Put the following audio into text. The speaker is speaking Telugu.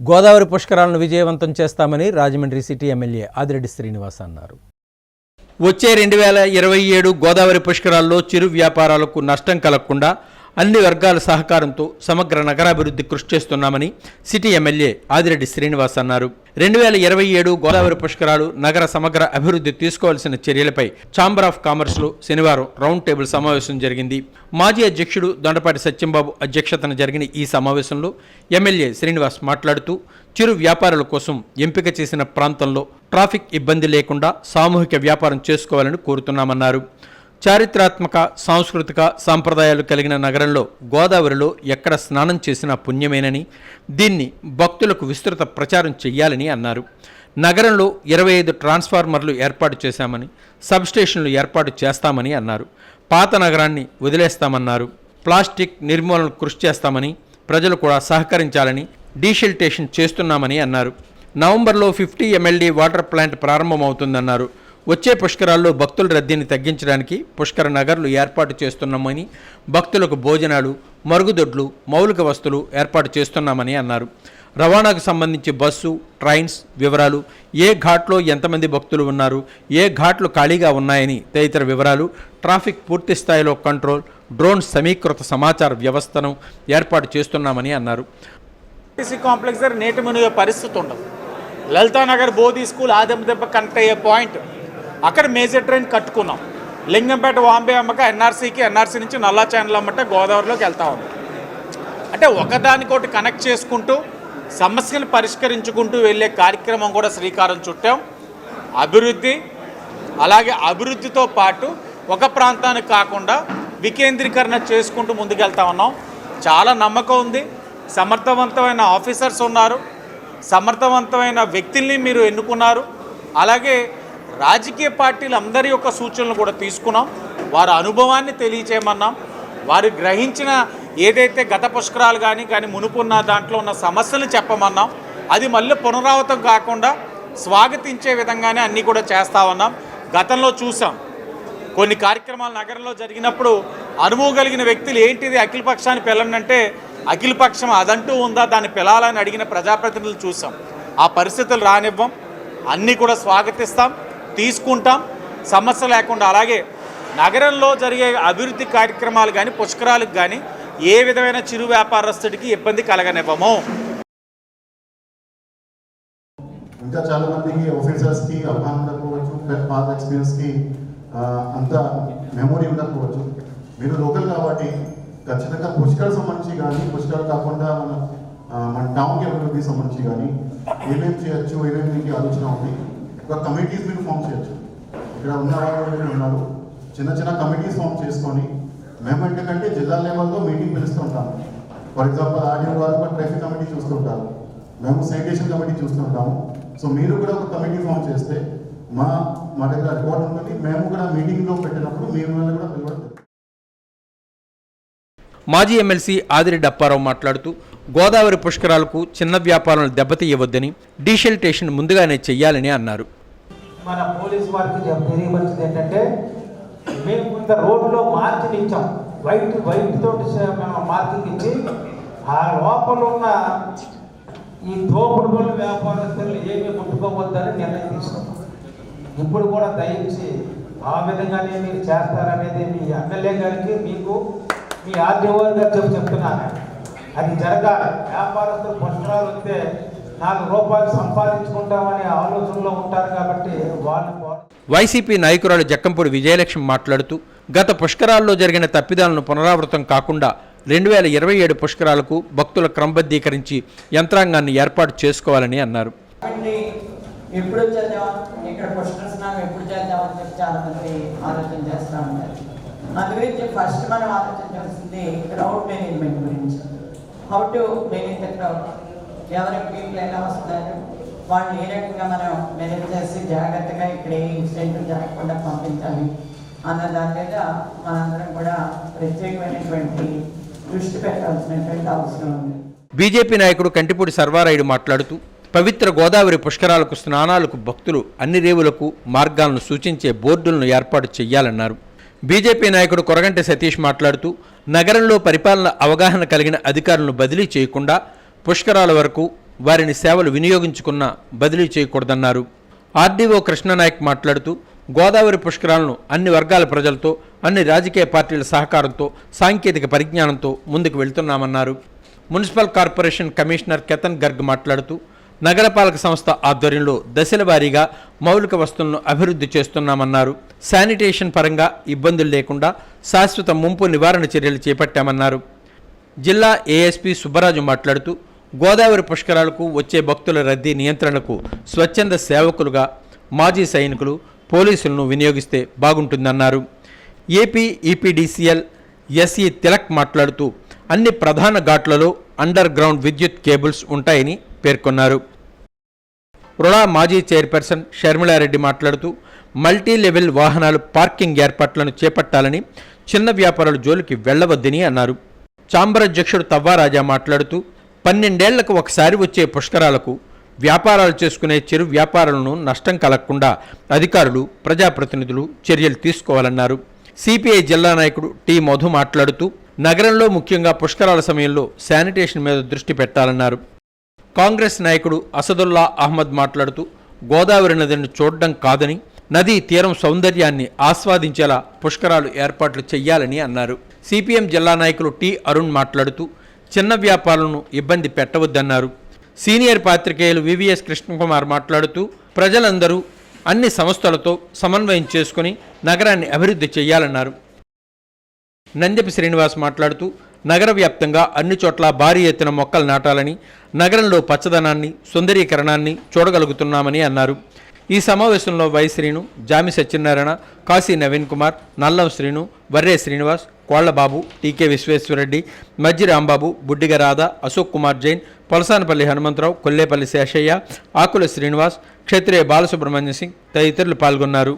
గోదావరి పుష్కరాలను విజయవంతం చేస్తామని రాజమండ్రి సిటీ ఎమ్మెల్యే ఆదిరెడ్డి శ్రీనివాస్ అన్నారు. వచ్చే రెండు వేల ఇరవై ఏడు గోదావరి పుష్కరాల్లో చిరు వ్యాపారాలకు నష్టం కలగకుండా అన్ని వర్గాల సహకారంతో సమగ్ర నగరాభివృద్ధి కృషి చేస్తున్నామని సిటీ ఎమ్మెల్యే ఆదిరెడ్డి శ్రీనివాస్ అన్నారు. రెండు వేల ఇరవై ఏడు గోదావరి పుష్కరాలు నగర సమగ్ర అభివృద్ధి తీసుకోవాల్సిన చర్యలపై ఛాంబర్ ఆఫ్ కామర్స్లో శనివారం రౌండ్ టేబుల్ సమావేశం జరిగింది. మాజీ అధ్యక్షుడు దొండపాటి సత్యంబాబు అధ్యక్షతన జరిగిన ఈ సమావేశంలో ఎమ్మెల్యే శ్రీనివాస్ మాట్లాడుతూ చిరు వ్యాపారుల కోసం ఎంపిక చేసిన ప్రాంతంలో ట్రాఫిక్ ఇబ్బంది లేకుండా సామూహిక వ్యాపారం చేసుకోవాలని కోరుతున్నామన్నారు. చారిత్రాత్మక సాంస్కృతిక సాంప్రదాయాలు కలిగిన నగరంలో గోదావరిలో ఎక్కడ స్నానం చేసినా పుణ్యమేనని దీన్ని భక్తులకు విస్తృత ప్రచారం చేయాలని అన్నారు. నగరంలో ఇరవై ఐదు ట్రాన్స్ఫార్మర్లు ఏర్పాటు చేశామని సబ్స్టేషన్లు ఏర్పాటు చేస్తామని అన్నారు. పాత నగరాన్ని వదిలేస్తామన్నారు. ప్లాస్టిక్ నిర్మూలన కృషి చేస్తామని ప్రజలు కూడా సహకరించాలని డీషిల్టేషన్ చేస్తున్నామని అన్నారు. నవంబర్లో ఫిఫ్టీ ఎంఎల్డీ వాటర్ ప్లాంట్ ప్రారంభమవుతుందన్నారు. వచ్చే పుష్కరాల్లో భక్తుల రద్దీని తగ్గించడానికి పుష్కర నగర్లు ఏర్పాటు చేస్తున్నామని భక్తులకు భోజనాలు మరుగుదొడ్లు మౌలిక వస్తువులు ఏర్పాటు చేస్తున్నామని అన్నారు. రవాణాకు సంబంధించి బస్సు ట్రైన్స్ వివరాలు ఏ ఘాట్లో ఎంతమంది భక్తులు ఉన్నారు ఏ ఘాట్లు ఖాళీగా ఉన్నాయని తదితర వివరాలు ట్రాఫిక్ పూర్తి స్థాయిలో కంట్రోల్ డ్రోన్ సమీకృత సమాచార వ్యవస్థను ఏర్పాటు చేస్తున్నామని అన్నారు. ఆర్టీసీ కాంప్లెక్స్ దగ్గర మునిగే పరిస్థితి ఉండదు. లలితానగర్ బోధి స్కూల్ ఆదెం దెబ్బ కనెక్ట్ అయ్యే పాయింట్ అక్కడ మేజర్ ట్రైన్ కట్టుకున్నాం. లింగంపేట వాంబే అమ్మక ఎన్ఆర్సీకి ఎన్ఆర్సీ నుంచి నల్లా ఛానల్ అమ్మట గోదావరిలోకి వెళ్తా ఉంది అంటే ఒకదానికొకటి కనెక్ట్ చేసుకుంటూ సమస్యలు పరిష్కరించుకుంటూ వెళ్ళే కార్యక్రమం కూడా శ్రీకారం చుట్టాం. అభివృద్ధి అలాగే అభివృద్ధితో పాటు ఒక ప్రాంతానికి కాకుండా వికేంద్రీకరణ చేసుకుంటూ ముందుకెళ్తా ఉన్నాం. చాలా నమ్మకం ఉంది. సమర్థవంతమైన ఆఫీసర్స్ ఉన్నారు. సమర్థవంతమైన వ్యక్తుల్ని మీరు ఎన్నుకున్నారు. అలాగే రాజకీయ పార్టీలు అందరి యొక్క సూచనలు కూడా తీసుకున్నాం. వారి అనుభవాన్ని తెలియచేయమన్నాం. వారు గ్రహించిన ఏదైతే గత పుష్కరాలు కానీ కానీ మునుపున్న దాంట్లో ఉన్న సమస్యలు చెప్పమన్నాం. అది మళ్ళీ పునరావృతం కాకుండా స్వాగతించే విధంగానే అన్నీ కూడా చేస్తా ఉన్నాం. గతంలో చూసాం. కొన్ని కార్యక్రమాలు నగరంలో జరిగినప్పుడు అనుభవం కలిగిన వ్యక్తులు ఏంటిది అఖిలపక్షాన్ని పక్షాన్ని అఖిలపక్షం పక్షం అదంటూ ఉందా దాన్ని పిలాలని అడిగిన ప్రజాప్రతినిధులు చూసాం. ఆ పరిస్థితులు రానివ్వం. అన్నీ కూడా స్వాగతిస్తాం. తీసుకుంటాం. సమస్య లేకుండా అలాగే నగరంలో జరిగే అభివృద్ధి కార్యక్రమాలు కానీ పుష్కరాలకు కానీ ఏ విధమైన చిరు వ్యాపారస్తుడికి ఇబ్బంది కలగనివ్వము. ఇంకా చాలా మందికి ఆఫీసర్స్కి అవగాహన ఉండకపోవచ్చు పాత ఎక్స్పీరియన్స్కి అంత మెమొరీ ఉండకపోవచ్చు మీరు లోకల్ కాబట్టి ఖచ్చితంగా పుష్కర్ సంబంధించి కానీ పుష్కర్ కాకుండా మన మన టౌన్ అభివృద్ధి సంబంధించి కానీ ఏమేమి చేయొచ్చు ఏమేమి మీకు ఆలోచన ఉంది? ఒక కమిటీస్ మీరు ఫామ్ చేయొచ్చు. ఇక్కడ ఉన్న వాళ్ళు ఉన్నారు. చిన్న చిన్న కమిటీస్ ఫామ్ చేసుకొని మేము ఎందుకంటే జిల్లా లెవెల్లో మీటింగ్ పిలుస్తుంటాము ఫర్ ఎగ్జాంపుల్ ఆర్డీఓ గారు కూడా ట్రాఫిక్ కమిటీ చూస్తుంటారు. మేము సైటేషన్ కమిటీ చూస్తుంటాము. సో మీరు కూడా ఒక కమిటీ ఫామ్ చేస్తే మా మా దగ్గర రిపోర్ట్ ఉంటుంది. మేము కూడా మీటింగ్లో పెట్టినప్పుడు మేము కూడా పిలవడం మాజీ ఎమ్మెల్సీ ఆదిరెడ్డి అప్పారావు మాట్లాడుతూ గోదావరి పుష్కరాలకు చిన్న వ్యాపారాలను దెబ్బతీయవద్దని డీషెల్టేషన్ ముందుగానే చెయ్యాలని అన్నారు. మన పోలీస్ వారికి తెలియపరిచింది ఏంటంటే మేము కొంత రోడ్లో మార్కింగ్ ఇచ్చాం వైట్ వైట్ తోటి మనం మార్కింగ్ ఇచ్చి ఆ లోపల ఉన్న ఈ తోపుడు పనులు వ్యాపారస్తులు ఏమీ ముట్టుకోవద్దని నిర్ణయం తీసుకున్నాం. ఇప్పుడు కూడా దయించి ఆ విధంగానే మీరు చేస్తారనేది మీ ఎమ్మెల్యే గారికి మీకు మీ ఆర్డీఓ గారు చెప్పి చెప్తున్నాను. అది జరగాలి. వ్యాపారస్తులు పుష్కరాలు వస్తే నాలుగు రూపాయలు సంపాదించుకుంటామనే ఆలోచనలో ఉంటారు కాబట్టి వాళ్ళు వైసీపీ నాయకురాలు జక్కంపూడి విజయలక్ష్మి మాట్లాడుతూ గత పుష్కరాల్లో జరిగిన తప్పిదాలను పునరావృతం కాకుండా రెండు వేల ఇరవై ఏడు పుష్కరాలకు భక్తుల క్రమబద్ధీకరించి యంత్రాంగాన్ని ఏర్పాటు చేసుకోవాలని అన్నారు. ఎప్పుడు ఇక్కడ పుష్కర స్నానం ఎప్పుడు చేద్దాం అని చెప్పి చాలా మంది ఆలోచన చేస్తూ ఉంటారు అందు గురించి ఫస్ట్ మనం ఆలోచించాల్సింది క్రౌడ్ మేనేజ్మెంట్ గురించి. How to manage the crowd ఎవరి పీపుల్ ఎలా వస్తున్నారు వాళ్ళు ఏ రకంగా మనం మేనేజ్ చేసి జాగ్రత్తగా ఇక్కడ ఏ ఇన్సిడెంట్ జరగకుండా పంపించాలి అన్న దాని మీద మనందరం కూడా ప్రత్యేకమైనటువంటి దృష్టి పెట్టాల్సినటువంటి అవసరం ఉంది. బీజేపీ నాయకుడు కంటిపూడి సర్వారాయుడు మాట్లాడుతూ పవిత్ర గోదావరి పుష్కరాలకు స్నానాలకు భక్తులు అన్ని రేవులకు మార్గాలను సూచించే బోర్డులను ఏర్పాటు చేయాలన్నారు బీజేపీ నాయకుడు కొరగంటి సతీష్ మాట్లాడుతూ నగరంలో పరిపాలన అవగాహన కలిగిన అధికారులను బదిలీ చేయకుండా పుష్కరాల వరకు వారిని సేవలు వినియోగించుకున్న బదిలీ చేయకూడదన్నారు. ఆర్డీఓ కృష్ణనాయక్ మాట్లాడుతూ గోదావరి పుష్కరాలను అన్ని వర్గాల ప్రజలతో అన్ని రాజకీయ పార్టీల సహకారంతో సాంకేతిక పరిజ్ఞానంతో ముందుకు వెళ్తున్నామన్నారు. Municipal corporation commissioner Ketan Garg మాట్లాడుతూ నగరపాలక సంస్థ ఆధ్వర్యంలో దశల వారీగా మౌలిక వస్తువులను అభివృద్ధి చేస్తున్నామన్నారు. శానిటేషన్ పరంగా ఇబ్బందులు లేకుండా శాశ్వత ముంపు నివారణ చర్యలు చేపట్టామన్నారు. జిల్లా ఏఎస్పీ సుబ్బరాజు మాట్లాడుతూ గోదావరి పుష్కరాలకు వచ్చే భక్తుల రద్దీ నియంత్రణకు స్వచ్ఛంద సేవకులుగా మాజీ సైనికులు పోలీసులను వినియోగిస్తే బాగుంటుందన్నారు. ఏపీ ఈపీడీసీఎల్ ఎస్ఈ తిలక్ మాట్లాడుతూ అన్ని ప్రధాన ఘాట్లలో అండర్ గ్రౌండ్ విద్యుత్ కేబుల్స్ ఉంటాయని పేర్కొన్నారు. రుణా మాజీ చైర్పర్సన్ షర్మిళారెడ్డి మాట్లాడుతూ మల్టీ లెవెల్ వాహనాలు పార్కింగ్ ఏర్పాట్లను చేపట్టాలని చిన్న వ్యాపారుల జోలికి వెళ్ళవద్దని అన్నారు. చాంబర్ అధ్యక్షుడు తవ్వారాజా మాట్లాడుతూ పన్నెండేళ్ళకు ఒకసారి వచ్చే పుష్కరాలకు వ్యాపారాలు చేసుకునే చిరు వ్యాపారులను నష్టం కలగకుండా అధికారులు ప్రజాప్రతినిధులు చర్యలు తీసుకోవాలన్నారు. సిపిఐ జిల్లా నాయకుడు టి మధు మాట్లాడుతూ నగరంలో ముఖ్యంగా పుష్కరాల సమయంలో శానిటేషన్ మీద దృష్టి పెట్టాలన్నారు. కాంగ్రెస్ నాయకుడు అసదుల్లా అహ్మద్ మాట్లాడుతూ గోదావరి నదిని చూడడం కాదని నదీ తీరం సౌందర్యాన్ని ఆస్వాదించేలా పుష్కరాలు ఏర్పాట్లు చేయాలని అన్నారు. సిపిఎం జిల్లా నాయకులు టి అరుణ్ మాట్లాడుతూ చిన్న వ్యాపారులను ఇబ్బంది పెట్టవద్దన్నారు. సీనియర్ పాత్రికేయులు వివిఎస్ కృష్ణకుమార్ మాట్లాడుతూ ప్రజలందరూ అన్ని సంస్థలతో సమన్వయం చేసుకుని నగరాన్ని అభివృద్ధి చేయాలన్నారు నందెపి శ్రీనివాస్ మాట్లాడుతూ నగర వ్యాప్తంగా అన్ని చోట్ల భారీ ఎత్తున మొక్కలు నాటాలని నగరంలో పచ్చదనాన్ని సుందరీకరణాన్ని చూడగలుగుతున్నామని అన్నారు. ఈ సమావేశంలో వై శ్రీను జామి సత్యనారాయణ కాశీ నవీన్ కుమార్ నల్లం శ్రీను వర్రే శ్రీనివాస్ కోళ్ళబాబు టీకే విశ్వేశ్వరరెడ్డి మజ్జి రాంబాబు బుడ్డిగ రాధ అశోక్ కుమార్ జైన్ పొలసానపల్లి హనుమంతరావు కొల్లేపల్లి శేషయ్య ఆకుల శ్రీనివాస్ క్షత్రియ బాలసుబ్రహ్మణ్య సింగ్ తదితరులు పాల్గొన్నారు.